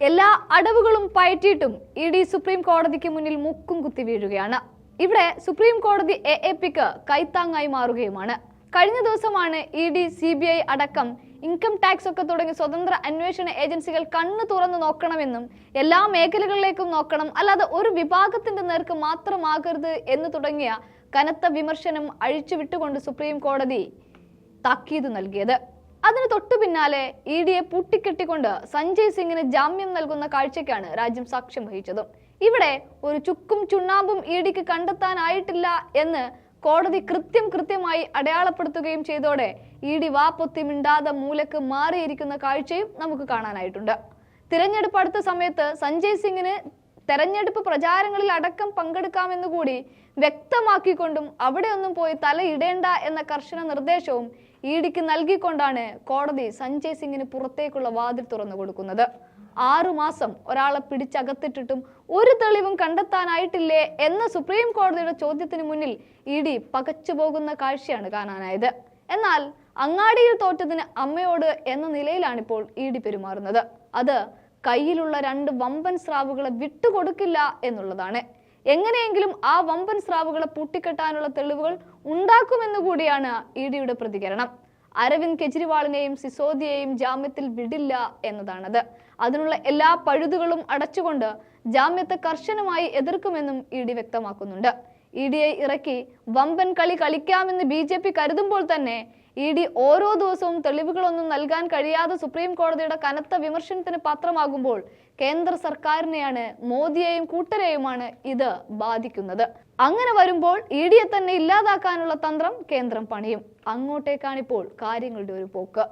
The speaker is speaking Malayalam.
എല്ലാ അടവുകളും പയറ്റിയിട്ടും ഇ ഡി സുപ്രീം കോടതിക്ക് മുന്നിൽ മുക്കും കുത്തി വീഴുകയാണ്. ഇവിടെ സുപ്രീം കോടതി എ എ പിക്ക് കൈത്താങ്ങായി മാറുകയുമാണ്. കഴിഞ്ഞ ദിവസമാണ് E D C B I അടക്കം ഇൻകം ടാക്സ് ഒക്കെ തുടങ്ങി സ്വതന്ത്ര അന്വേഷണ ഏജൻസികൾ കണ്ണു തുറന്നു നോക്കണമെന്നും എല്ലാ മേഖലകളിലേക്കും നോക്കണം. അല്ലാതെ ഒരു വിഭാഗത്തിന്റെ നേർക്ക് മാത്രമാകരുത് എന്ന് തുടങ്ങിയ കനത്ത വിമർശനം അഴിച്ചുവിട്ടുകൊണ്ട് സുപ്രീം കോടതി താക്കീത് നൽകിയത്. അതിന് തൊട്ടു പിന്നാലെ ഇ ഡിയെ പൂട്ടിക്കെട്ടിക്കൊണ്ട് സഞ്ജയ് സിംഗിന് ജാമ്യം നൽകുന്ന കാഴ്ചയ്ക്കാണ് രാജ്യം സാക്ഷ്യം വഹിച്ചത്. ഇവിടെ ഒരു ചുക്കും ചുണ്ണാമ്പും ഇ ഡിക്ക് കണ്ടെത്താനായിട്ടില്ല എന്ന് കോടതി കൃത്യം കൃത്യമായി അടയാളപ്പെടുത്തുകയും ചെയ്തോടെ ഇ ഡി വാപ്പൊത്തി മിണ്ടാതെ മൂലക്ക് മാറിയിരിക്കുന്ന കാഴ്ചയും നമുക്ക് കാണാനായിട്ടുണ്ട്. തിരഞ്ഞെടുപ്പ് അടുത്ത സമയത്ത് സഞ്ജയ് സിംഗിന് തെരഞ്ഞെടുപ്പ് പ്രചാരങ്ങളിൽ അടക്കം പങ്കെടുക്കാമെന്നുകൂടി വ്യക്തമാക്കിക്കൊണ്ടും അവിടെയൊന്നും പോയി തലയിടേണ്ട എന്ന കർശന നിർദ്ദേശവും ഇ ഡിക്ക് നൽകിക്കൊണ്ടാണ് കോടതി സഞ്ജയ് സിംഗിന് പുറത്തേക്കുള്ള വാതിൽ തുറന്നു കൊടുക്കുന്നത്. ആറുമാസം ഒരാളെ പിടിച്ചകത്തിട്ടിട്ടും ഒരു തെളിവും കണ്ടെത്താനായിട്ടില്ലേ എന്ന സുപ്രീം കോടതിയുടെ ചോദ്യത്തിന് മുന്നിൽ ഇ ഡി പകച്ചുപോകുന്ന കാഴ്ചയാണ് കാണാനായത്. എന്നാൽ അങ്ങാടിയിൽ തോറ്റതിന് അമ്മയോട് എന്ന നിലയിലാണിപ്പോൾ ഇ ഡി പെരുമാറുന്നത്. അത് കയ്യിലുള്ള രണ്ട് വമ്പൻ സ്രാവുകളെ വിട്ടുകൊടുക്കില്ല എന്നുള്ളതാണ്. എങ്ങനെയെങ്കിലും ആ വമ്പൻ സ്രാവുകളെ പൂട്ടിക്കെട്ടാനുള്ള തെളിവുകൾ ഉണ്ടാക്കുമെന്നു കൂടിയാണ് ഇ ഡിയുടെ പ്രതികരണം. അരവിന്ദ് കെജ്രിവാളിനെയും സിസോദിയെയും ജാമ്യത്തിൽ വിടില്ല എന്നതാണത്. അതിനുള്ള എല്ലാ പഴുതുകളും അടച്ചുകൊണ്ട് ജാമ്യത്തെ കർശനമായി എതിർക്കുമെന്നും ഇ ഡി വ്യക്തമാക്കുന്നുണ്ട്. ഇ ഡിയെ ഇറക്കി വമ്പൻ കളി കളിക്കാമെന്ന് ബി കരുതുമ്പോൾ തന്നെ ഇ ഡി ഓരോ ദിവസവും തെളിവുകളൊന്നും നൽകാൻ കഴിയാതെ സുപ്രീം കോടതിയുടെ കനത്ത വിമർശനത്തിന് പാത്രമാകുമ്പോൾ കേന്ദ്ര സർക്കാരിനെയാണ് മോദിയെയും കൂട്ടരെയുമാണ് ഇത് ബാധിക്കുന്നത്. അങ്ങനെ വരുമ്പോൾ ഇ ഡിയെ തന്നെ ഇല്ലാതാക്കാനുള്ള തന്ത്രം കേന്ദ്രം പണിയും. അങ്ങോട്ടേക്കാണിപ്പോൾ കാര്യങ്ങളുടെ ഒരു പോക്ക്.